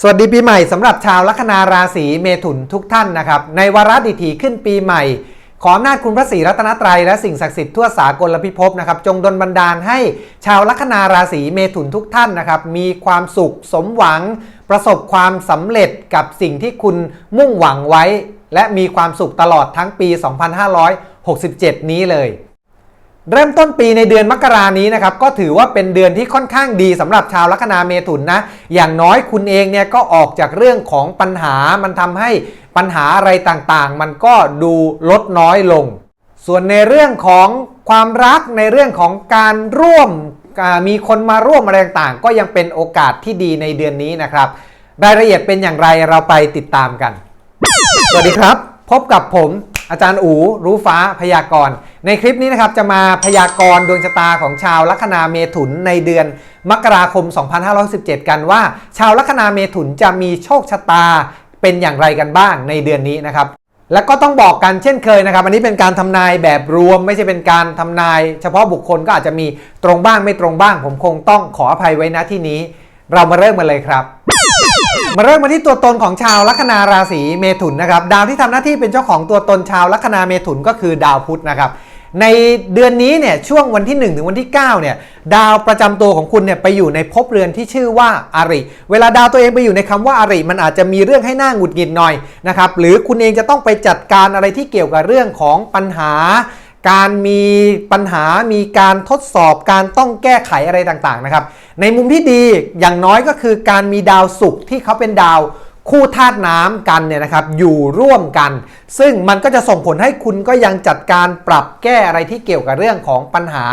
สวัสดีปีใหม่สำหรับชาวลัคนาราศีเมถุนทุกท่านนะครับ ในวาระดิถีขึ้นปีใหม่ ขออำนาจคุณพระศรีรัตนตรัยและสิ่งศักดิ์สิทธิ์ทั่วสากลพิภพนะครับ จงดลบันดาลให้ชาวลัคนาราศีเมถุนทุกท่านนะครับ มีความสุขสมหวัง ประสบความสำเร็จกับสิ่งที่คุณมุ่งหวังไว้ และมีความสุขตลอดทั้งปี 2567 นี้เลย เริ่มต้นปีในเดือนมกรานี้นะครับก็ถือว่าเป็นเดือนที่ค่อนข้างดีสำหรับชาวลัคนาเมถุนนะอย่างน้อยคุณเองเนี่ยก็ออกจากเรื่องของปัญหามันทำให้ปัญหาอะไรต่างๆ มันก็ดูลดน้อยลง ส่วนในเรื่องของความรักในเรื่องของการร่วมมีคนมาร่วมอะไรต่างๆ ก็ยังเป็นโอกาสที่ดีในเดือนนี้นะครับ รายละเอียดเป็นอย่างไรเราไปติดตามกัน สวัสดีครับ พบกับผมอาจารย์อูรู้ฟ้าพยากรณ์ ในคลิปนี้นะครับจะมาพยากรณ์ดวงชะตาของชาวลัคนาเมถุนในเดือนมกราคม 2517 กันว่า ชาวลัคนาเมถุนจะมีโชคชะตาเป็นอย่างไรกันบ้างในเดือนนี้นะครับแล้วก็ต้องบอกกันเช่นเคยนะครับ อันนี้เป็นการทำนายแบบรวมไม่ใช่เป็นการทำนาย เฉพาะบุคคลก็อาจจะมีตรงบ้างไม่ตรงบ้าง ผมคงต้องขออภัยไว้ณที่นี้ เรามาเริ่มกันเลยครับ มาเริ่มมาที่ตัวตนของชาวลัคนาราศีเมถุนนะครับดาวที่ทำหน้าที่เป็นเจ้าของตัวตนชาวลัคนาเมถุนก็คือดาวพุธนะครับในเดือนนี้เนี่ยช่วงวันที่ 1 ถึงวันที่ 9เนี่ยดาวประจำตัวของคุณเนี่ยไปอยู่ในภพเรือนที่ชื่อว่าอาริ เวลาดาวตัวเองไปอยู่ในคำว่าอาริ มันอาจจะมีเรื่องให้หน้าหงุดหงิดหน่อยนะครับหรือคุณเองจะต้องไปจัดการอะไรที่เกี่ยวกับเรื่องของปัญหา การมีปัญหามีการทดสอบการต้องแก้ไขอะไรต่างๆนะครับ ในมุมที่ดีอย่างน้อยก็คือการมีดาวศุกร์ที่เขาเป็นดาวคู่ธาตุน้ำกันเนี่ยนะครับอยู่ร่วมกัน ซึ่งมันก็จะส่งผลให้คุณก็ยังจัดการปรับแก้อะไรที่เกี่ยวกับเรื่องของปัญหา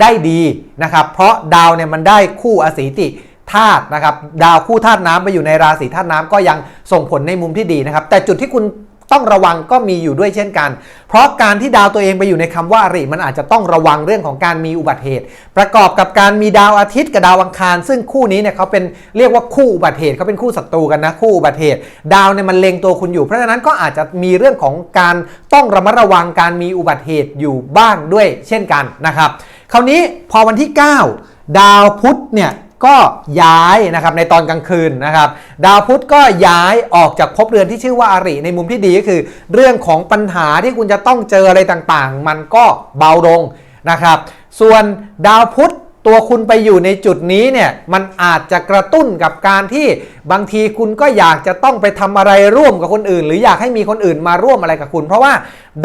ได้ดีนะครับ เพราะดาวเนี่ยมันได้คู่อสีติธาตุนะครับ ดาวคู่ธาตุน้ำไปอยู่ในราศีธาตุน้ำก็ยังส่งผลในมุมที่ดีนะครับ แต่จุดที่คุณ ต้องระวังก็มีอยู่ด้วยเช่นกัน เพราะการที่ดาวตัวเองไปอยู่ในคำว่าอริมันอาจจะต้องระวังเรื่องของการมีอุบัติเหตุ ประกอบกับการมีดาวอาทิตย์กับดาวอังคาร ซึ่งคู่นี้เนี่ยเขาเป็นเรียกว่าคู่อุบัติเหตุเขาเป็นคู่ศัตรูกันนะคู่อุบัติเหตุ ดาวเนี่ยมันเล็งตัวคุณอยู่ เพราะฉะนั้นก็อาจจะมีเรื่องของการต้องระมัดระวังการมีอุบัติเหตุอยู่บ้างด้วยเช่นกันนะครับ คราวนี้พอวันที่ 9 ดาวพุธเนี่ย ก็ย้ายนะครับในตอนกลางคืนนะครับดาวพุธก็ย้ายออกจากภพเรือนที่ชื่อว่าอาริในมุมที่ดีก็คือ เรื่องของปัญหาที่คุณจะต้องเจออะไรต่างๆ มันก็เบาลงนะครับ ส่วนดาวพุธ ตัวคุณไปอยู่ในจุดนี้เนี่ยมันอาจจะกระตุ้นกับการที่บางทีคุณก็อยากจะต้องไปทำอะไรร่วมกับคนอื่น หรืออยากให้มีคนอื่นมาร่วมอะไรกับคุณ เพราะว่า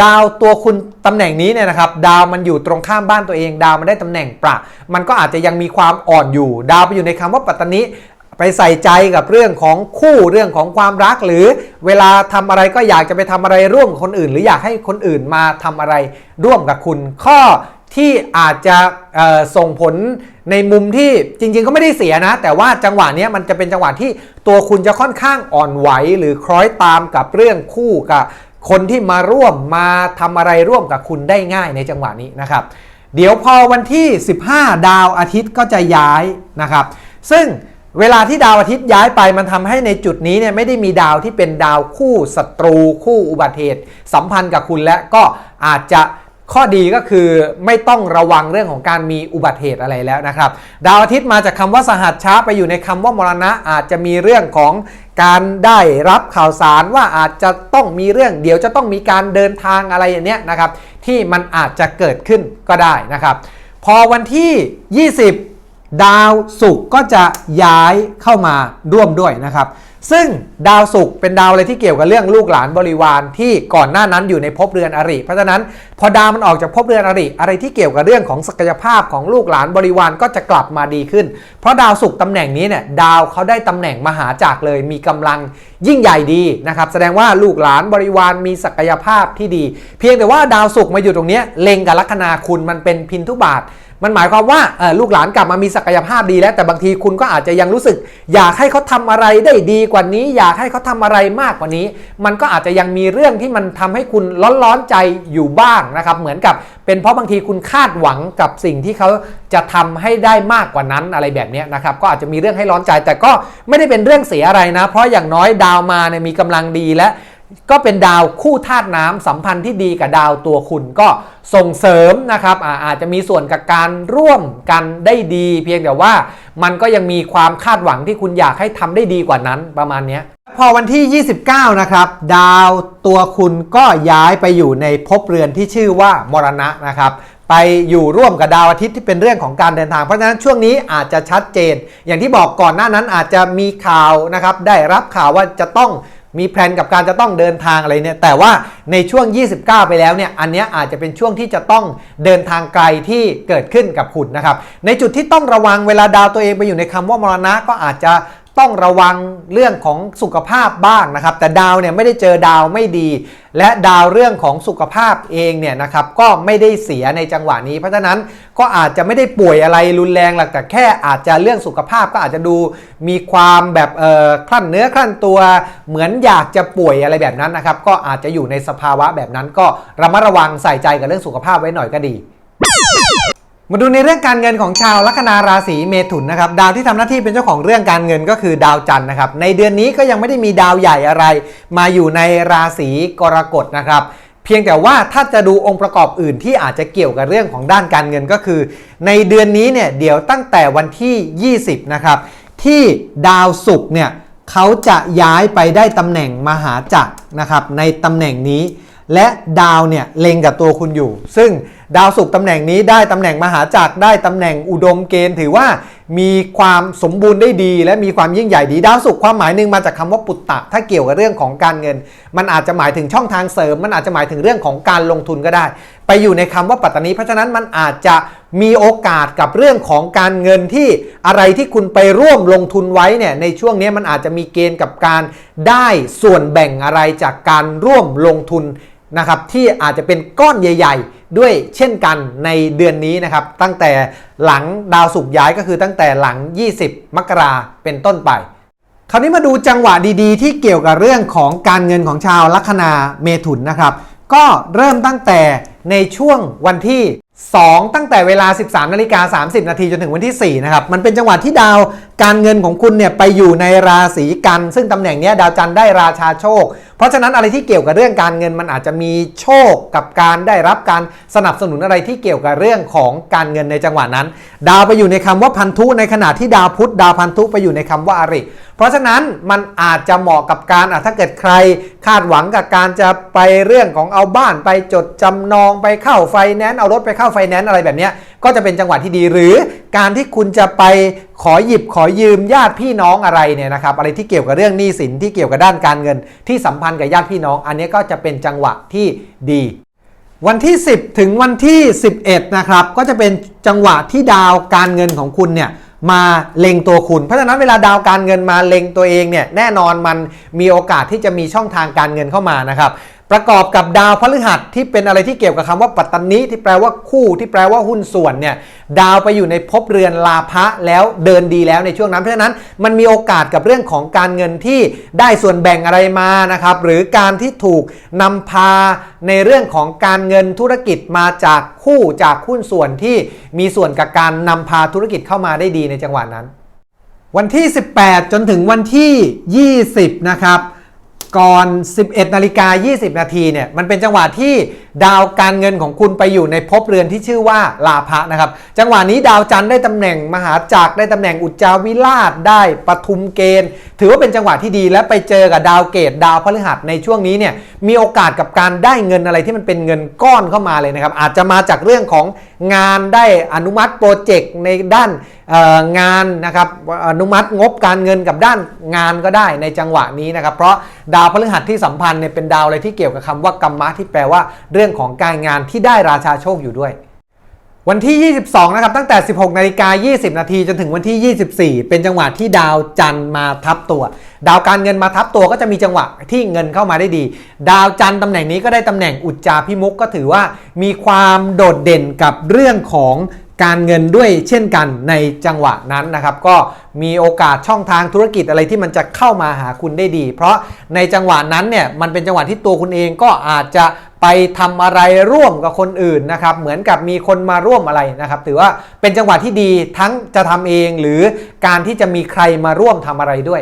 ดาวตัวคุณตำแหน่งนี้เนี่ยนะครับดาวมันอยู่ตรงข้ามบ้านตัวเอง ดาวมันได้ตำแหน่งประ มันก็อาจจะยังมีความอ่อนอยู่ ดาวไปอยู่ในคำว่าปัตตนิไปใส่ใจกับเรื่องของคู่เรื่องของความรัก หรือเวลาทำอะไรก็อยากจะไปทำอะไรร่วมกับคนอื่น หรืออยากให้คนอื่นมาทำอะไรร่วมกับคุณข้อ ที่อาจจะส่งผลในมุมที่จริง ๆ ก็ไม่ได้เสียนะ แต่ว่าจังหวะนี้มันจะเป็นจังหวะที่ตัวคุณจะค่อนข้างอ่อนไหวหรือคล้อยตามกับเรื่องคู่กับคนที่มาร่วมมาทำอะไรร่วมกับคุณได้ง่ายในจังหวะนี้นะครับ เดี๋ยวพอวันที่ 15 ดาวอาทิตย์ก็จะย้ายนะครับ ซึ่งเวลาที่ดาวอาทิตย์ย้ายไปมันทำให้ในจุดนี้เนี่ยไม่ได้มีดาวที่เป็นดาวคู่ศัตรูคู่อุบัติเหตุสัมพันธ์กับคุณและก็อาจจะ ข้อดีก็คือไม่ต้องระวังเรื่องของการมีอุบัติเหตุอะไรแล้วนะครับ ดาวอาทิตย์มาจากคำว่าสหัสช้าไปอยู่ในคำว่ามรณะอาจจะมีเรื่องของการได้รับข่าวสารว่าอาจจะต้องมีเรื่อง เดี๋ยวจะต้องมีการเดินทางอะไรอย่างเนี้ยนะครับ ที่มันอาจจะเกิดขึ้นก็ได้นะครับ พอวันที่ 20 ดาวศุกร์ก็จะย้ายเข้ามาร่วมด้วยนะครับ ซึ่งดาวศุกร์เป็นดาวอะไรที่เกี่ยวกับเรื่องลูกหลานบริวารที่ก่อนหน้านั้นอยู่ในภพเรือนอริ เพราะฉะนั้นพอดาวมันออกจากภพเรือนอริ อะไรที่เกี่ยวกับเรื่องของศักยภาพของลูกหลานบริวารก็จะกลับมาดีขึ้น เพราะดาวศุกร์ตำแหน่งนี้เนี่ยดาวเขาได้ตำแหน่งมหาจักรเลยมีกำลังยิ่งใหญ่ดีนะครับแสดงว่าลูกหลานบริวารมีศักยภาพที่ดี เพียงแต่ว่าดาวศุกร์มาอยู่ตรงนี้เล็งกับลัคนาคุณมันเป็นพินทุบาท มันหมายความว่าลูกหลานกลับมามีศักยภาพดีแล้ว แต่บางทีคุณก็อาจจะยังรู้สึก อยากให้เขาทำอะไรได้ดีกว่านี้ อยากให้เขาทำอะไรมากกว่านี้ มันก็อาจจะยังมีเรื่องที่มันทำให้คุณร้อนๆใจอยู่บ้างนะครับ เหมือนกับเป็นเพราะบางทีคุณคาดหวังกับสิ่งที่เขาจะทำให้ได้มากกว่านั้นอะไรแบบนี้นะครับ ก็อาจจะมีเรื่องให้ร้อนใจ แต่ก็ไม่ได้เป็นเรื่องเสียอะไรนะ เพราะอย่างน้อยดาวมาเนี่ยมีกำลังดีและ ก็เป็นดาวคู่ธาตุน้ำสัมพันธ์ที่ดีกับดาวตัวคุณก็ส่งเสริมนะครับอาอาจจะมีส่วนกับการร่วมกันได้ดี เพียงแต่ว่ามันก็ยังมีความคาดหวังที่คุณอยากให้ทำได้ดีกว่านั้นประมาณนี้พอวันที่ 29 นะครับ ดาวตัวคุณก็ย้ายไปอยู่ในภพเรือนที่ชื่อว่ามรณะนะครับไปอยู่ร่วมกับดาวอาทิตย์ที่เป็นเรื่องของการเดินทาง เพราะฉะนั้นช่วงนี้อาจจะชัดเจน อย่างที่บอกก่อนหน้านั้นอาจจะมีข่าวนะครับ ได้รับข่าวว่าจะต้อง มีแพลนกับการจะต้องเดินทางอะไรเนี่ยแต่ว่าในช่วง 29 ไปแล้วเนี่ยอันนี้อาจจะเป็นช่วงที่จะต้องเดินทางไกลที่เกิดขึ้นกับคุณนะครับในจุดที่ต้องระวังเวลาดาวตัวเองไปอยู่ในคำว่ามรณะก็อาจจะ ต้องระวังเรื่องของสุขภาพบ้างนะครับ แต่ดาวเนี่ยไม่ได้เจอดาวไม่ดี และดาวเรื่องของสุขภาพเองเนี่ยนะครับก็ไม่ได้เสียในจังหวะนี้ เพราะฉะนั้นก็อาจจะไม่ได้ป่วยอะไรรุนแรงหรอกแต่แค่อาจจะเรื่องสุขภาพก็อาจจะดูมีความแบบเอ่อคลั่นเนื้อคลั่นตัว เหมือนอยากจะป่วยอะไรแบบนั้นนะครับก็อาจจะอยู่ในสภาวะแบบนั้นก็ระมัดระวังใส่ใจกับเรื่องสุขภาพไว้หน่อยก็ดี มาดูในเรื่องการเงินของชาวลัคนาราศีเมถุนนะครับดาวที่ทำหน้าที่เป็นเจ้าของเรื่องการเงินก็คือดาวจันทร์นะครับในเดือนนี้ก็ยังไม่ได้มีดาวใหญ่อะไร มาอยู่ในราศีกรกฎนะครับเพียงแต่ว่าถ้าจะดูองค์ประกอบอื่นที่อาจจะเกี่ยวกับเรื่องของด้านการเงินก็คือ ในเดือนนี้เนี่ยเดี๋ยวตั้งแต่วันที่ 20 นะครับ ที่ดาวศุกร์เนี่ยเขาจะย้ายไปได้ตำแหน่งมหาจักรนะครับในตำแหน่งนี้ และดาวเนี่ยเล็งกับตัวคุณอยู่ ซึ่ง ดาวศุกร์ตำแหน่งนี้ได้ตำแหน่งมหาจักรได้ตำแหน่งอุดมเกณฑ์ ถือว่ามีความสมบูรณ์ได้ดี และมีความยิ่งใหญ่ดีดาวศุกร์ความหมายหนึ่งมาจากคำว่าปุตตะ ถ้าเกี่ยวกับเรื่องของการเงิน มันอาจจะหมายถึงช่องทางเสริม มันอาจจะหมายถึงเรื่องของการลงทุนก็ได้ ไปอยู่ในคำว่าปัตตานีเพราะฉะนั้นมันอาจจะมีโอกาสกับเรื่องของการเงินที่อะไรที่คุณไปร่วมลงทุนไว้เนี่ยในช่วงนี้มันอาจจะมีเกณฑ์กับการได้ส่วนแบ่งอะไรจากการร่วมลงทุน นะครับที่อาจจะเป็นก้อนใหญ่ ๆ ด้วยเช่นกันในเดือนนี้นะครับตั้งแต่หลังดาวศุกร์ย้ายก็คือตั้งแต่หลัง 20 มกราเป็นต้นไป คราวนี้มาดูจังหวะดีๆ ที่เกี่ยวกับเรื่องของการเงินของชาวลัคนาเมถุนนะครับก็เริ่มตั้งแต่ในช่วงวันที่ 2 ตั้งแต่เวลา 13นาฬิกา30 นาทีจนถึงวันที่ 4 นะครับ มันเป็นจังหวะที่ดาว การเงินของคุณเนี่ยไปอยู่ในราศีกัน ซึ่งตำแหน่งเนี้ยดาวจันทร์ได้ราชาโชค เพราะฉะนั้นอะไรที่เกี่ยวกับเรื่องการเงินมันอาจจะมีโชคกับการได้รับการสนับสนุนอะไรที่เกี่ยวกับเรื่องของการเงินในจังหวะนั้น ดาวไปอยู่ในคำว่าพันธุในขณะที่ดาวพุธดาวพันธุไปอยู่ในคำว่าอริ เพราะฉะนั้นมันอาจจะเหมาะกับการถ้าเกิดใครคาดหวังกับการจะไปเรื่องของเอาบ้านไปจดจำนองไปเข้าไฟแนนซ์เอารถไปเข้าไฟแนนซ์อะไรแบบเนี้ย ก็จะเป็นจังหวะที่ดีหรือการที่คุณจะไปขอหยิบขอยืมญาติพี่น้องอะไรเนี่ยนะครับอะไรที่เกี่ยวกับเรื่องหนี้สินที่เกี่ยวกับด้านการเงิน ที่สัมพันธ์กับญาติพี่น้อง อันนี้ก็จะเป็นจังหวะที่ดี วันที่ 10 ถึงวันที่ 11นะครับก็จะเป็นจังหวะที่ดาวการเงินของคุณเนี่ยมาเล็งตัวคุณ เพราะฉะนั้นเวลาดาวการเงินมาเล็งตัวเองเนี่ยแน่นอนมันมีโอกาสที่จะมีช่องทางการเงินเข้ามานะครับ ประกอบกับดาวพฤหัสที่เป็นอะไรที่เกี่ยวกับคำว่าปัตตานิที่แปลว่าคู่ที่แปลว่าหุ้นส่วนเนี่ยดาวไปอยู่ในภพเรือนลาภะแล้วเดินดีแล้วในช่วงนั้นเพราะฉะนั้นมันมีโอกาสกับเรื่องของการเงินที่ได้ส่วนแบ่งอะไรมานะครับหรือการที่ถูกนำพาในเรื่องของการเงินธุรกิจมาจากคู่จากหุ้นส่วนที่มีส่วนกับการนำพาธุรกิจเข้ามาได้ดีในจังหวะนั้น วันที่ 18 จนถึงวันที่ 20 นะครับ ก่อน 11นาฬิกา20 นาทีเนี่ยมันเป็นจังหวะที่ดาวการเงินของคุณไปอยู่ในภพเรือนที่ชื่อว่าลาภะนะครับ จังหวะนี้ดาวจันทร์ได้ตำแหน่งมหาจักรได้ตำแหน่งอุจจาวิราชได้ปทุมเกณฑ์ ถือว่าเป็นจังหวะที่ดีและไปเจอกับดาวเกตดาวพฤหัสในช่วงนี้เนี่ยมีโอกาสกับการได้เงินอะไรที่มันเป็นเงินก้อนเข้ามาเลยนะครับอาจจะมาจากเรื่องของงานได้อนุมัติโปรเจกต์ในด้าน งานนะครับอนุมัติงบการเงินกับด้านงานก็ได้ในจังหวะนี้นะครับ เพราะดาวพฤหัสที่สัมพันธ์เนี่ยเป็นดาวอะไรที่เกี่ยวกับคำว่ากรรมะที่แปลว่าเรื่องของการงานที่ได้ราชาโชคอยู่ด้วยวันที่ 22 นะครับ ตั้งแต่ 16 นาฬิกา 20 นาที จนถึงวันที่ 24 เป็นจังหวะที่ดาวจันทร์มาทับตัว ดาวการเงินมาทับตัวก็จะมีจังหวะที่เงินเข้ามาได้ดี ดาวจันทร์ตำแหน่งนี้ก็ได้ตำแหน่งอุจจาพิมุกก็ถือว่ามีความโดดเด่นกับเรื่องของ การเงินด้วยเช่นกันในจังหวะนั้นนะครับ ก็มีโอกาสช่องทางธุรกิจอะไรที่มันจะเข้ามาหาคุณได้ดี เพราะในจังหวะนั้นเนี่ยมันเป็นจังหวะที่ตัวคุณเองก็อาจจะไปทำอะไรร่วมกับคนอื่นนะครับ เหมือนกับมีคนมาร่วมอะไรนะครับ ถือว่าเป็นจังหวะที่ดีทั้งจะทำเองหรือการที่จะมีใครมาร่วมทำอะไรด้วย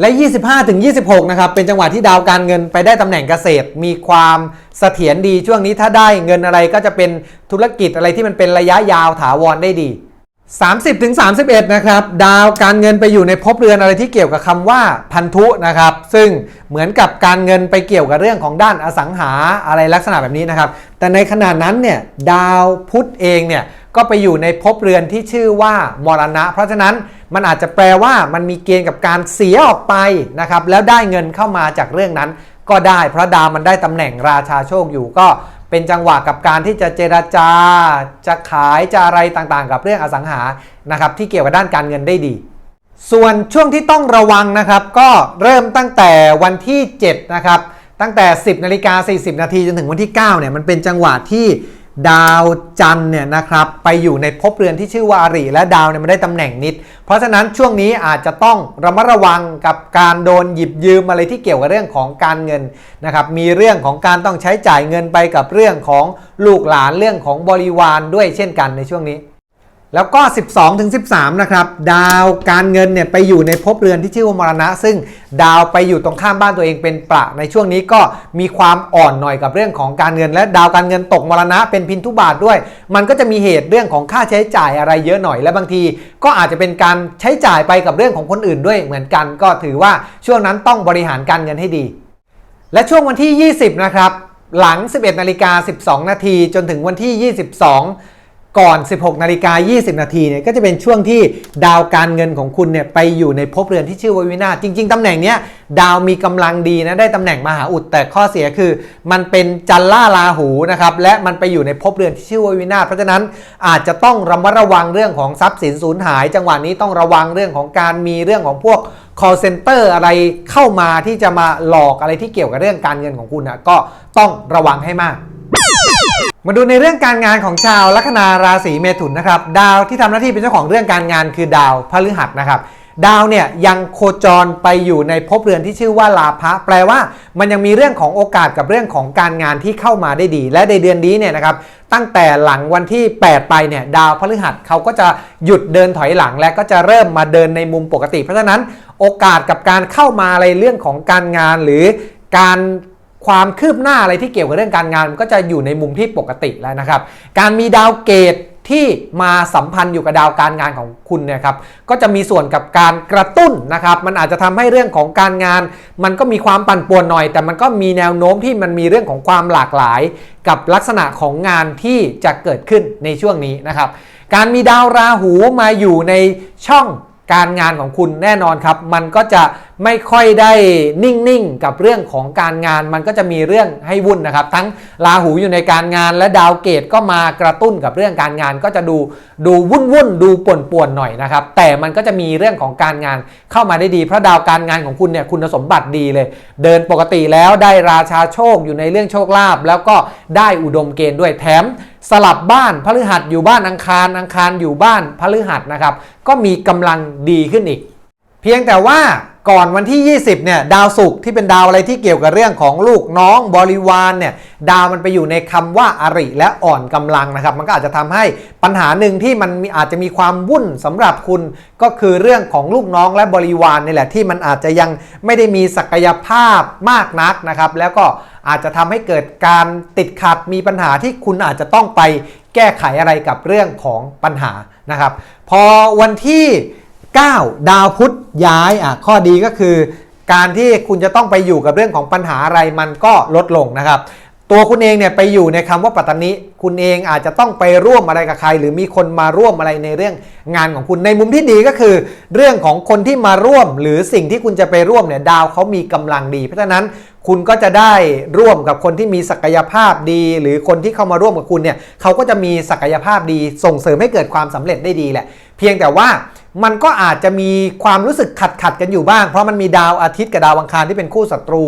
และ 25ถึง26 นะครับ เป็นจังหวะที่ดาวการเงินไปได้ตำแหน่งเกษตร มีความเสถียรดีช่วงนี้ถ้าได้เงินอะไรก็จะเป็นธุรกิจอะไรที่มันเป็นระยะยาวถาวรได้ดี 30ถึง31 นะครับ ดาวการเงินไปอยู่ในภพเรือนอะไรที่เกี่ยวกับคำว่าพันธุนะครับ ซึ่งเหมือนกับการเงินไปเกี่ยวกับเรื่องของด้านอสังหาอะไรลักษณะแบบนี้นะครับ แต่ในขณะนั้นเนี่ยดาวพุธเองเนี่ย ก็ไปอยู่ในภพเรือนที่ชื่อว่ามรณะ เพราะฉะนั้นมันอาจจะแปลว่ามันมีเกณฑ์กับการเสียออกไปนะครับแล้วได้เงินเข้ามาจากเรื่องนั้นก็ได้ เพราะดาวมันได้ตำแหน่งราชาโชคอยู่ก็เป็นจังหวะกับการที่จะเจราจา จะขายจะอะไรต่างๆ กับเรื่องอสังหานะครับที่เกี่ยวกับด้านการเงินได้ดี ส่วนช่วงที่ต้องระวังนะครับ ก็เริ่มตั้งแต่วันที่7นะครับตั้งแต่ 10นาฬิกา40 นาทีจนถึงวันที่9เนี่ยมันเป็นจังหวะที่ ดาวจันเนี่ยนะครับไปอยู่ในภพเรือนที่ชื่อว่าอาริและดาวเนี่ยมันได้ตำแหน่งนิด เพราะฉะนั้นช่วงนี้อาจจะต้องระมัดระวังกับการโดนหยิบยืมอะไรที่เกี่ยวกับเรื่องของการเงินนะครับมีเรื่องของการต้องใช้จ่ายเงินไปกับเรื่องของลูกหลานเรื่องของบริวารด้วยเช่นกันในช่วงนี้ แล้วก็ 12ถึง13 นะครับ ดาวการเงินเนี่ยไปอยู่ในภพเรือนที่ชื่อว่ามรณะ ซึ่งดาวไปอยู่ตรงข้ามบ้านตัวเองเป็นประ ในช่วงนี้ก็มีความอ่อนหน่อยกับเรื่องของการเงิน และดาวการเงินตกมรณะเป็นพินทุบาทด้วย มันก็จะมีเหตุเรื่องของค่าใช้จ่ายอะไรเยอะหน่อย และบางทีก็อาจจะเป็นการใช้จ่ายไปกับเรื่องของคนอื่นด้วยเหมือนกัน ก็ถือว่าช่วงนั้นต้องบริหารการเงินให้ดี และช่วงวันที่ 20 นะครับ หลัง 11นาฬิกา12 นาทีจนถึงวันที่ 22 ก่อน 16 นาฬิกา 20 นาทีเนี่ยก็จะเป็นช่วงที่ดาวการเงินของคุณเนี่ยไปอยู่ในภพเรือนที่ชื่อว่าวินาศจริง ๆ ตำแหน่งเนี้ยดาวมีกำลังดีนะได้ตำแหน่งมหาอุดแต่ข้อเสียคือ มันเป็นจันล่าลาหูนะครับและมันไปอยู่ในภพเรือนที่ชื่อว่าวินาศเพราะฉะนั้นอาจจะต้องระมัดระวังเรื่องของทรัพย์สินสูญหาย จังหวะนี้ต้องระวังเรื่องของการมีเรื่องของพวก call center อะไรเข้ามาที่จะมาหลอกอะไรที่เกี่ยวกับเรื่องการเงินของคุณนะก็ต้องระวังให้มาก มาดูในเรื่องการงานของชาวลัคนาราศีเมถุนนะครับ ดาวที่ทำหน้าที่เป็นเจ้าของเรื่องการงานคือดาวพฤหัสนะครับ ดาวเนี่ยยังโคจรไปอยู่ในภพเรือนที่ชื่อว่าลาภะแปลว่ามันยังมีเรื่องของโอกาสกับเรื่องของการงานที่เข้ามาได้ดี และในเดือนนี้เนี่ยนะครับตั้งแต่หลังวันที่ 8 ไปเนี่ยดาวพฤหัสเขาก็จะหยุดเดินถอยหลัง และก็จะเริ่มมาเดินในมุมปกติ เพราะฉะนั้นโอกาสกับการเข้ามาอะไรเรื่องของการงานหรือการ ความคืบหน้าอะไรที่เกี่ยวกับเรื่องการงานก็จะอยู่ในมุมที่ปกติแล้วนะครับ การมีดาวเกตที่มาสัมพันธ์อยู่กับดาวการงานของคุณเนี่ยครับก็จะมีส่วนกับการกระตุ้นนะครับ มันอาจจะทำให้เรื่องของการงาน มันก็มีความปั่นป่วนหน่อย แต่มันก็มีแนวโน้มที่มันมีเรื่องของความหลากหลาย กับลักษณะของงานที่จะเกิดขึ้นในช่วงนี้นะครับ การมีดาวราหูมาอยู่ในช่องการงานของคุณแน่นอนครับ มันก็จะ ไม่ค่อยได้นิ่งๆ กับเรื่องของการงานมันก็จะมีเรื่องให้วุ่นนะครับ ทั้งราหูอยู่ในการงานและดาวเกตก็มากระตุ้นกับเรื่องการงานก็จะดูดูวุ่นวุ่นดูป่วนๆหน่อยนะครับ แต่มันก็จะมีเรื่องของการงานเข้ามาได้ดี เพราะดาวการงานของคุณเนี่ยคุณสมบัติดีเลย เดินปกติแล้วได้ราชาโชคอยู่ในเรื่องโชคลาภแล้วก็ได้อุดมเกณฑ์ด้วยแถมสลับบ้านพฤหัสอยู่บ้านอังคารอังคารอยู่บ้านพฤหัสนะครับ ก็มีกำลังดีขึ้นอีก เพียงแต่ว่า ก่อนวันที่ 20 เนี่ย ดาวศุกร์ที่เป็นดาวอะไรที่เกี่ยวกับเรื่องของลูกน้องบริวารเนี่ย ดาวมันไปอยู่ในคำว่าอาริและอ่อนกำลังนะครับ มันก็อาจจะทำให้ปัญหาหนึ่งที่มันมอาจจะมีความวุ่นสำหรับคุณก็คือเรื่องของลูกน้องและบริวารนี่แหละที่มันอาจจะยังไม่ได้มีศักยภาพมากนักนะครับ แล้วก็อาจจะทำให้เกิดการติดขัดมีปัญหาที่คุณอาจจะต้องไปแก้ไขอะไรกับเรื่องของปัญหานะครับ พอวันที่ 9 ดาวพุธย้ายอะข้อดีก็คือ การที่คุณจะต้องไปอยู่กับเรื่องของปัญหาอะไรมันก็ลดลงนะครับ ตัวคุณเองเนี่ยไปอยู่ในคำว่าปัตตานิคุณเองอาจจะต้องไปร่วมอะไรกับใคร หรือมีคนมาร่วมอะไรในเรื่องงานของคุณในมุมที่ดีก็คือ เรื่องของคนที่มาร่วม หรือสิ่งที่คุณจะไปร่วมเนี่ยดาวเขามีกำลังดี เพราะฉะนั้นคุณก็จะได้ร่วมกับคนที่มีศักยภาพดี หรือคนที่เข้ามาร่วมกับคุณเนี่ยเขาก็จะมีศักยภาพดีส่งเสริมให้เกิดความสำเร็จได้ดีแหละ เพียงแต่ว่า มันก็อาจจะมีความรู้สึกขัดขัดกันอยู่บ้าง เพราะมันมีดาวอาทิตย์กับดาวอังคารที่เป็นคู่ศัตรู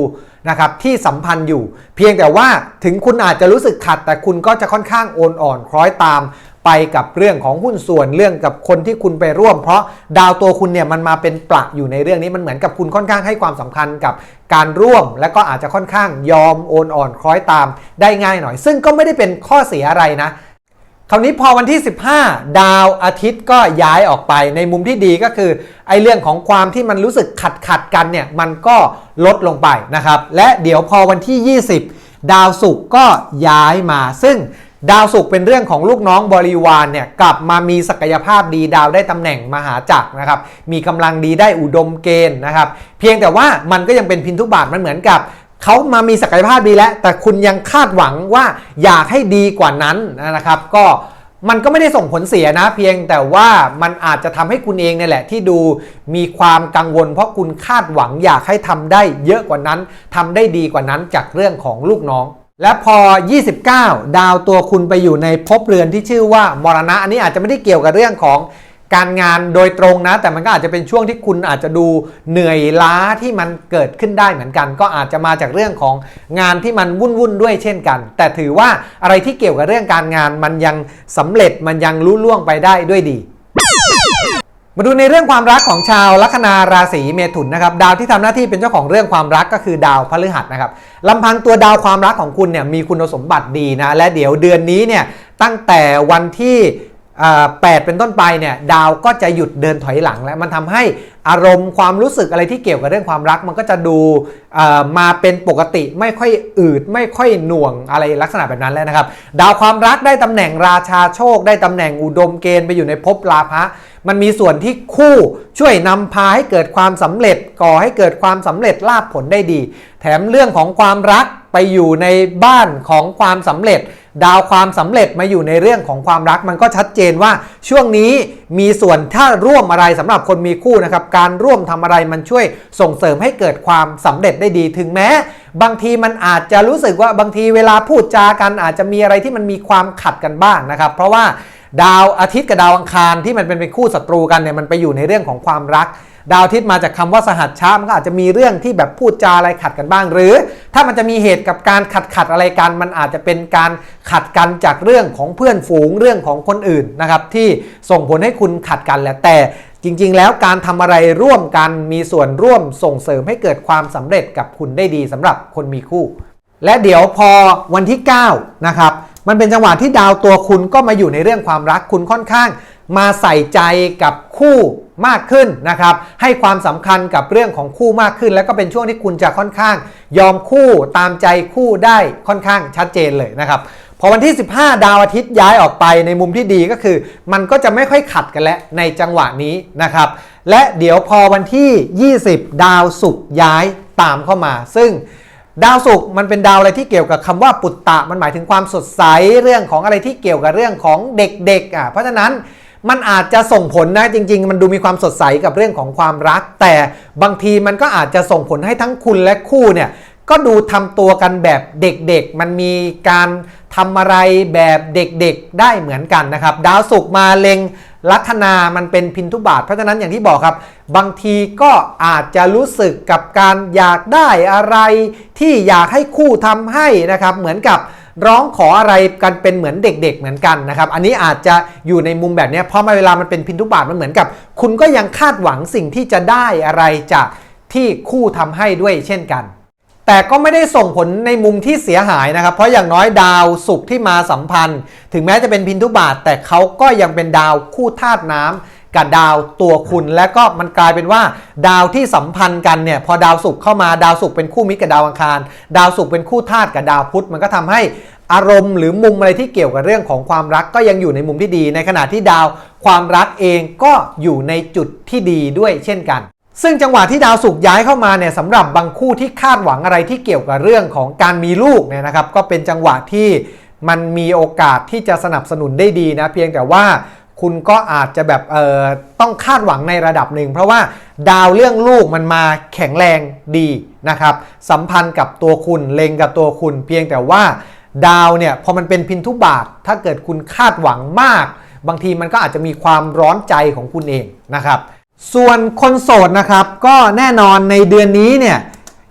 นะครับที่สัมพันธ์อยู่ เพียงแต่ว่าถึงคุณอาจจะรู้สึกขัด แต่คุณก็จะค่อนข้างโอนอ่อนคล้อยตามไปกับเรื่องของหุ้นส่วนเรื่องกับคนที่คุณไปร่วม เพราะดาวตัวคุณเนี่ยมันมาเป็นประอยู่ในเรื่องนี้มันเหมือนกับคุณค่อนข้างให้ความสำคัญกับการร่วม และก็อาจจะค่อนข้างยอมโอนอ่อนคล้อยตามได้ง่ายหน่อย ซึ่งก็ไม่ได้เป็นข้อเสียอะไรนะ คราวนี้พอวันที่ 15 ดาวอาทิตย์ก็ย้ายออกไปในมุมที่ดีก็คือไอเรื่องของความที่มันรู้สึกขัดขัดกันเนี่ยมันก็ลดลงไปนะครับและเดี๋ยวพอวันที่ 20 ดาวศุกร์ก็ย้ายมา ซึ่งดาวศุกร์เป็นเรื่องของลูกน้องบริวารเนี่ยกลับมามีศักยภาพดีดาวได้ตำแหน่งมหาจักรนะครับมีกำลังดีได้อุดมเกณฑ์นะครับเพียงแต่ว่ามันก็ยังเป็นพินทุบาทมันเหมือนกับ เขามามีศักยภาพดีแล้ว แต่คุณยังคาดหวังว่าอยากให้ดีกว่านั้นนะครับ ก็มันก็ไม่ได้ส่งผลเสียนะ เพียงแต่ว่ามันอาจจะทำให้คุณเองเนี่ยแหละ ที่ดูมีความกังวล เพราะคุณคาดหวังอยากให้ทำได้เยอะกว่านั้นทำได้ดีกว่านั้นจากเรื่องของลูกน้อง และพอ 29 ดาวตัวคุณไปอยู่ในภพเรือนที่ชื่อว่ามรณะ อันนี้อาจจะไม่ได้เกี่ยวกับเรื่องของ การงานโดยตรงนะ แต่มันก็อาจจะเป็นช่วงที่คุณอาจจะดูเหนื่อยล้าที่มันเกิดขึ้นได้เหมือนกัน ก็อาจจะมาจากเรื่องของงานที่มันวุ่นวุ่นด้วยเช่นกัน แต่ถือว่าอะไรที่เกี่ยวกับเรื่องการงานมันยังสำเร็จมันยังลุล่วงไปได้ด้วยดีมาดูในเรื่องความรักของชาวลัคนาราศีเมถุนนะครับดาวที่ทำหน้าที่เป็นเจ้าของเรื่องความรักก็คือดาวพฤหัสนะครับลำพังตัวดาวความรักของคุณเนี่ยมีคุณสมบัติดีนะและเดี๋ยวเดือนนี้เนี่ยตั้งแต่วันที่ 8 เป็นต้นไปเนี่ยดาวก็จะหยุดเดินถอยหลังแล้วมันทำให้อารมณ์ความรู้สึกอะไรที่เกี่ยวกับเรื่องความรัก มันก็จะดูมาเป็นปกติไม่ค่อยอืดไม่ค่อยหน่วงอะไรลักษณะแบบนั้นแล้วนะครับ ดาวความรักได้ตำแหน่งราชาโชค ได้ตำแหน่งอุดมเกณฑ์ไปอยู่ในภพลาภะมันมีส่วนที่คู่ช่วยนำพาให้เกิดความสำเร็จก่อให้เกิดความสำเร็จลาภผลได้ดี แถมเรื่องของความรักไปอยู่ในบ้านของความสำเร็จ ดาวความสำเร็จมาอยู่ในเรื่องของความรักมันก็ชัดเจนว่าช่วงนี้มีส่วนถ้าร่วมอะไรสำหรับคนมีคู่นะครับการร่วมทำอะไรมันช่วยส่งเสริมให้เกิดความสำเร็จได้ดีถึงแม้ บางทีมันอาจจะรู้สึกว่าบางทีเวลาพูดจากันอาจจะมีอะไรที่มันมีความขัดกันบ้างนะครับ เพราะว่า ดาวอาทิตย์กับดาวอังคารที่มันเป็นเป็นคู่ศัตรูกันเนี่ยมันไปอยู่ในเรื่องของความรัก ดาวอาทิตย์มาจากคำว่าสหัสชามันก็อาจจะมีเรื่องที่แบบพูดจาอะไรขัดกันบ้าง หรือ ถ้ามันจะมีเหตุกับการขัดขัดอะไรกัน มันอาจจะเป็นการขัดกันจากเรื่องของเพื่อนฝูงเรื่องของคนอื่นนะครับที่ส่งผลให้คุณขัดกันแหละแต่จริงๆ แล้วการทำอะไรร่วมกันมีส่วนร่วมส่งเสริมให้เกิดความสำเร็จกับคุณได้ดีสำหรับคนมีคู่ และเดี๋ยวพอวันที่ 9 นะครับ มันเป็นจังหวะที่ดาวตัวคุณก็มาอยู่ในเรื่องความรักคุณค่อนข้างมาใส่ใจกับคู่มากขึ้นนะครับ ให้ความสำคัญกับเรื่องของคู่มากขึ้น แล้วก็เป็นช่วงที่คุณจะค่อนข้าง ยอมคู่ตามใจคู่ได้ค่อนข้างชัดเจนเลยนะครับพอวันที่ 15 ดาวอาทิตย์ย้ายออกไปในมุมที่ดีก็คือ มันก็จะไม่ค่อยขัดกันแล้วในจังหวะนี้นะครับ และเดี๋ยวพอวันที่ 20 ดาวศุกร์ย้ายตามเข้ามา ซึ่ง ดาวศุกร์มันเป็นดาวอะไรที่เกี่ยวกับคำว่าปุตตะ มันหมายถึงความสดใสเรื่องของอะไรที่เกี่ยวกับเรื่องของเด็กๆอะเพราะฉะนั้นมันอาจจะส่งผลนะจริง ๆ มันดูมีความสดใสกับเรื่องของความรัก แต่บางทีมันก็อาจจะส่งผลให้ทั้งคุณและคู่เนี่ยก็ดูทำตัวกันแบบเด็กๆ มันมีการทำอะไรแบบเด็กๆ ได้เหมือนกันนะครับ ดาวศุกร์มาเล็ง ลัคนามันเป็นพินทุบาท เพราะฉะนั้นอย่างที่บอกครับ บางทีก็อาจจะรู้สึกกับการอยากได้อะไร ที่อยากให้คู่ทำให้นะครับ เหมือนกับร้องขออะไรกันเป็นเหมือนเด็ก ๆ เหมือนกันนะครับ อันนี้อาจจะอยู่ในมุมแบบนี้เพราะมาเวลามันเป็นพินทุบาทมันเหมือนกับ คุณก็ยังคาดหวังสิ่งที่จะได้อะไรจากที่คู่ทำให้ด้วยเช่นกัน แต่ก็ไม่ได้ส่งผลในมุมที่เสียหายนะครับ เพราะอย่างน้อยดาวศุกที่มาสัมพันธ์ ถึงแม้จะเป็นพินทุบาท แต่เขาก็ยังเป็นดาวคู่ธาตุน้ำกับดาวตัวคุณและก็มันกลายเป็นว่า ดาวที่สัมพันธ์กันเนี่ยพอดาวศุกร์เข้ามาดาวศุกร์เป็นคู่มิตรกับดาวอังคาร ดาวศุกร์เป็นคู่ธาตุกับดาวพุธมันก็ทำให้อารมณ์หรือมุมอะไรที่เกี่ยวกับเรื่องของความรักก็ยังอยู่ในมุมที่ดี ในขณะที่ดาวความรักเองก็อยู่ในจุดที่ดีด้วยเช่นกัน ซึ่งจังหวะที่ดาวศุกร์ย้ายเข้ามาเนี่ยสำหรับบางคู่ที่คาดหวังอะไรที่เกี่ยวกับเรื่องของการมีลูกเนี่ยนะครับ ก็เป็นจังหวะที่มันมีโอกาสที่จะสนับสนุนได้ดีนะเพียงแต่ว่าคุณก็อาจจะแบบเอ่อต้องคาดหวังในระดับหนึ่ง เพราะว่าดาวเรื่องลูกมันมาแข็งแรงดีนะครับ สัมพันธ์กับตัวคุณเลงกับตัวคุณ เพียงแต่ว่าดาวเนี่ยพอมันเป็นพินทุบาท ถ้าเกิดคุณคาดหวังมาก บางทีมันก็อาจจะมีความร้อนใจของคุณเองนะครับ ส่วนคนโสดนะครับ ก็แน่นอนในเดือนนี้เนี่ย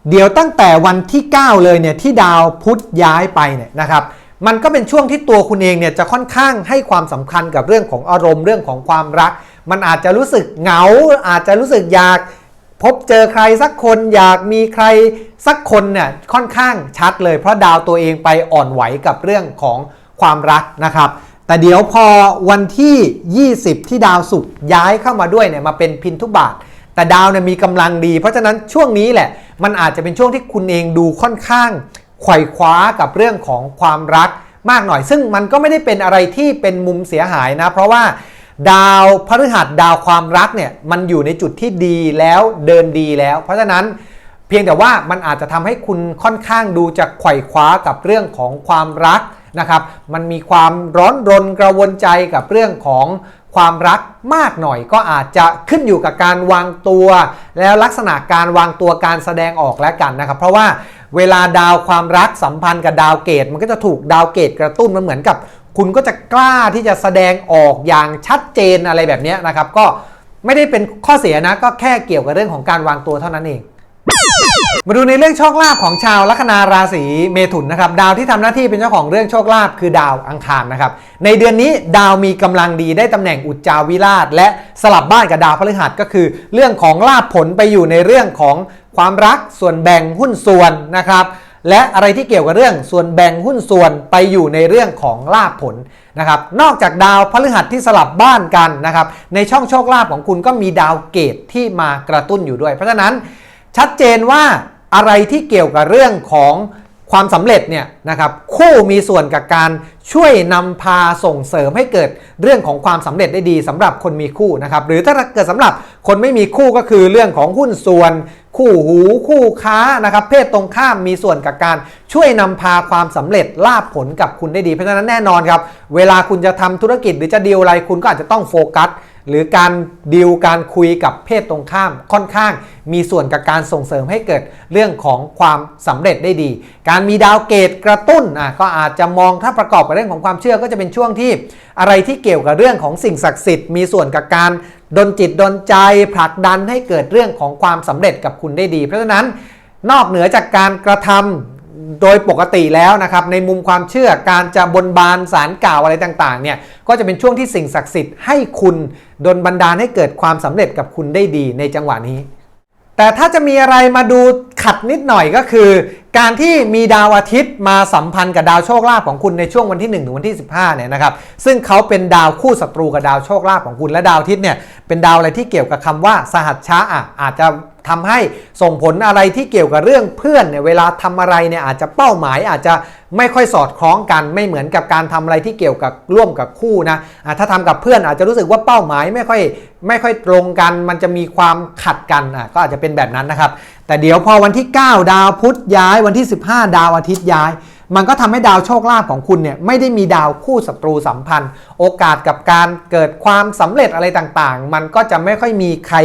เดี๋ยวตั้งแต่วันที่ 9 เลยเนี่ยที่ดาวพุธย้ายไปเนี่ยนะครับ มันก็เป็นช่วงที่ตัวคุณเองเนี่ยจะค่อนข้างให้ความสำคัญกับเรื่องของอารมณ์เรื่องของความรัก มันอาจจะรู้สึกเหงา อาจจะรู้สึกอยากพบเจอใครสักคนอยากมีใครสักคนเนี่ยค่อนข้างชัดเลย เพราะดาวตัวเองไปอ่อนไหวกับเรื่องของความรักนะครับ แต่เดี๋ยวพอวันที่ 20 ที่ดาวศุกร์ย้ายเข้ามาด้วยเนี่ยมาเป็นพินทุบาท แต่ดาวเนี่ยมีกำลังดี เพราะฉะนั้นช่วงนี้แหละมันอาจจะเป็นช่วงที่คุณเองดูค่อนข้างไขว่คว้ากับเรื่องของความรักมากหน่อย ซึ่งมันก็ไม่ได้เป็นอะไรที่เป็นมุมเสียหายนะ เพราะว่าดาวพฤหัสดาวความรักเนี่ยมันอยู่ในจุดที่ดีแล้วเดินดีแล้ว เพราะฉะนั้น เพียงแต่ว่ามันอาจจะทำให้คุณค่อนข้างดูจะไขว่คว้ากับเรื่องของความรักนะครับ มันมีความร้อนรนกระวนใจกับเรื่องของความรักมากหน่อยก็อาจจะขึ้นอยู่กับการวางตัว แล้วลักษณะการวางตัวการแสดงออกแล้วกันนะครับ เพราะว่าเวลาดาวความรักสัมพันธ์กับดาวเกต มันก็จะถูกดาวเกตกระตุ้นมันเหมือนกับ คุณก็จะกล้าที่จะแสดงออกอย่างชัดเจนอะไรแบบนี้นะครับ ก็ไม่ได้เป็นข้อเสียนะก็แค่เกี่ยวกับเรื่องของการวางตัวเท่านั้นเอง มาดูในเรื่องโชคลาภของชาวลัคนาราศีเมถุนนะครับดาวที่ทำหน้าที่เป็นเจ้าของเรื่องโชคลาภคือดาวอังคารนะครับในเดือนนี้ดาวมีกำลังดีได้ตำแหน่งอุจจาวิราช และสลับบ้านกับดาวพฤหัสก็คือ เรื่องของลาภผลไปอยู่ในเรื่องของความรักส่วนแบ่งหุ้นส่วนนะครับและอะไรที่เกี่ยวกับเรื่องส่วนแบ่งหุ้นส่วนไปอยู่ในเรื่องของลาภผลนะครับนอกจากดาวพฤหัสที่สลับบ้านกันนะครับในช่องโชคลาภของคุณก็มีดาวเกตที่มากระตุ้นอยู่ด้วย เพราะฉะนั้น ชัดเจนว่าอะไรที่เกี่ยวกับเรื่องของความสำเร็จเนี่ยนะครับคู่มีส่วนกับการช่วยนำพาส่งเสริมให้เกิดเรื่องของความสำเร็จได้ดีสำหรับคนมีคู่นะครับหรือถ้าเกิดสำหรับคนไม่มีคู่ก็คือเรื่องของหุ้นส่วน คู่หูคู่ค้านะครับเพศตรงข้ามมีส่วนกับการช่วยนำพาความสำเร็จลาภผลกับคุณได้ดีเพราะฉะนั้นแน่นอนครับเวลาคุณจะทำธุรกิจหรือจะดีลอะไรคุณก็อาจจะต้องโฟกัส หรือการดีลการคุยกับเพศตรงข้ามค่อนข้าง มีส่วนกับการส่งเสริมให้เกิดเรื่องของความสำเร็จได้ดี การมีดาวเกตกระตุ้นอะก็อาจจะมองถ้าประกอบกับเรื่องของความเชื่อก็จะเป็นช่วงที่อะไรที่เกี่ยวกับเรื่องของสิ่งศักดิ์สิทธิ์มีส่วนกับการดนจิตดนใจผลักดันให้เกิดเรื่องของความสำเร็จกับคุณได้ดี เพราะฉะนั้นนอกเหนือจากการกระทำ โดยปกติแล้วนะครับในมุมความเชื่อการจะบนบานสารกล่าวอะไรต่างๆเนี่ยก็จะเป็นช่วงที่สิ่งศักดิ์สิทธิ์ให้คุณดนบันดาลให้เกิดความสำเร็จกับคุณได้ดีในจังหวะนี้ แต่ถ้าจะมีอะไรมาดูขัดนิดหน่อยก็คือการที่มีดาวอาทิตย์มาสัมพันธ์กับดาวโชคลาภของคุณในช่วงวันที่ 1 ถึงวันที่ 15เนี่ยนะครับซึ่งเขาเป็นดาวคู่ศัตรูกับดาวโชคลาภของคุณและดาวอาทิตย์เนี่ยเป็นดาวอะไรที่เกี่ยวกับคำว่าสหัชชะอะอาจจะทำให้ส่งผลอะไรที่เกี่ยวกับเรื่องเพื่อนเนี่ยเวลาทำอะไรเนี่ยอาจจะเป้าหมายอาจจะไม่ค่อยสอดคล้องกันไม่เหมือนกับการทำอะไรที่เกี่ยวกับร่วมกับคู่นะะถ้าทำกับเพื่อนอาจจะรู้สึกว่าเป้าหมายไม่ค่อยไม่ค่อยตรงกัน มันจะมีความขัดกันอะก็อาจจะเป็นแบบนั้นนะครับ แต่เดี๋ยวพอวันที่ 9 ดาวพุธย้ายวันที่ 15 ดาวอาทิตย์ย้าย มันก็ทำให้ดาวโชคลาภของคุณเนี่ยไม่ได้มีดาวคู่ศัตรูสัมพันธ์ โอกาสกับการเกิดความสำเร็จอะไรต่างๆ มันก็จะไม่ค่อยมีใคร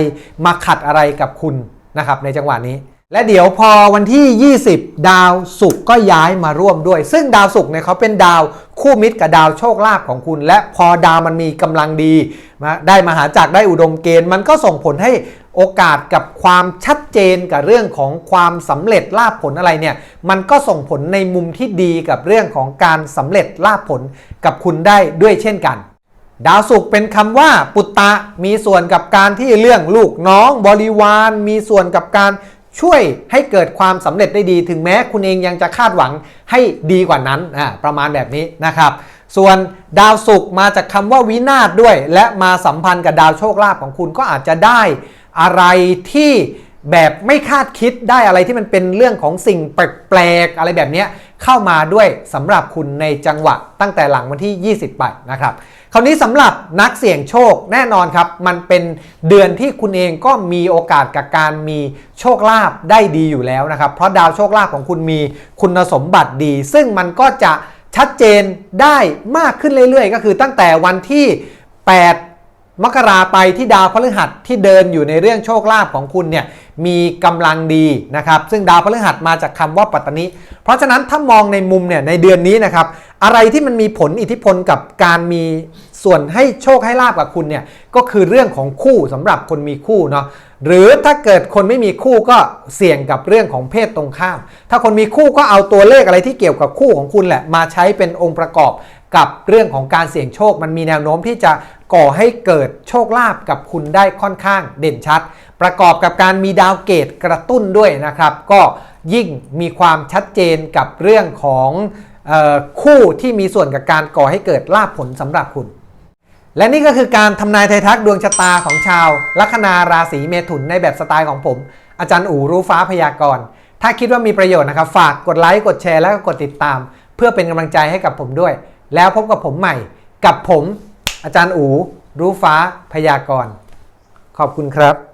มาขัดอะไรกับคุณนะครับในจังหวะนี้ และเดี๋ยวพอวันที่ 20 ดาวศุกร์ก็ย้ายมาร่วมด้วย ซึ่งดาวศุกร์เนี่ยเขาเป็นดาว คู่มิตรกับดาวโชคลาภของคุณ และพอดาวมันมีกำลังดีมาได้มหาจักรได้อุดมเกณฑ์ มันก็ส่งผลให้โอกาสกับความชัดเจนกับเรื่องของความสำเร็จลาภผลอะไรเนี่ย มันก็ส่งผลในมุมที่ดีกับเรื่องของการสำเร็จลาภผลกับคุณได้ด้วยเช่นกันดาวศุกร์เป็นคำว่าปุตตะมีส่วนกับการที่เรื่องลูกน้องบริวาร มีส่วนกับการ ช่วยให้เกิดความสำเร็จได้ดี ถึงแม้คุณเองยังจะคาดหวังให้ดีกว่านั้นอ่าประมาณแบบนี้นะครับส่วนดาวศุกร์มาจากคำว่าวินาศด้วย และมาสัมพันธ์กับดาวโชคลาภของคุณก็อาจจะได้อะไรที่แบบไม่คาดคิดได้อะไรที่มันเป็นเรื่องของสิ่งแปลกๆอะไรแบบนี้ เข้ามาด้วยสำหรับคุณในจังหวะตั้งแต่หลังวันที่ 20 ไปนะครับคราวนี้สำหรับนักเสี่ยงโชคแน่นอนครับ มันเป็นเดือนที่คุณเองก็มีโอกาสกับการมีโชคลาภได้ดีอยู่แล้วนะครับ เพราะดาวโชคลาภของคุณมีคุณสมบัติดี ซึ่งมันก็จะชัดเจนได้มากขึ้นเรื่อยๆ ก็คือตั้งแต่วันที่ 8 มกราไปที่ดาวพฤหัสที่เดินอยู่ในเรื่องโชคลาภของคุณเนี่ยมีกำลังดีนะครับ ซึ่งดาวพฤหัสมาจากคำว่าปัตตนิ เพราะฉะนั้นถ้ามองในมุมเนี่ยในเดือนนี้นะครับ อะไรที่มันมีผลอิทธิพลกับการมีส่วนให้โชคให้ลาบกับคุณเนี่ยก็คือเรื่องของคู่สำหรับคนมีคู่เนาะหรือถ้าเกิดคนไม่มีคู่ก็เสี่ยงกับเรื่องของเพศตรงข้าม ถ้าคนมีคู่ก็เอาตัวเลขอะไรที่เกี่ยวกับคู่ของคุณแหละมาใช้เป็นองค์ประกอบกับเรื่องของการเสี่ยงโชคมันมีแนวโน้มที่จะ ก่อให้เกิดโชคลาภกับคุณได้ค่อนข้างเด่นชัด ประกอบกับการมีดาวเกตกระตุ้นด้วยนะครับ ก็ยิ่งมีความชัดเจนกับเรื่องของออคู่ที่มีส่วนกับการก่อให้เกิดลาภผลสำหรับคุณ และนี่ก็คือการทำนายไทยทักดวงชะตาของชาว ลัคนาราศีเมถุนในแบบสไตล์ของผม อาจารย์อู๋รู้ฟ้าพยากรณ์ ถ้าคิดว่ามีประโยชน์นะครับ ฝากกดไลค์กดแชร์แล้วก็กดติดตาม เพื่อเป็นกำลังใจให้กับผมด้วย แล้วพบกับผมใหม่กับผม อาจารย์อู รู้ฟ้าพยากรณ์ ขอบคุณครับ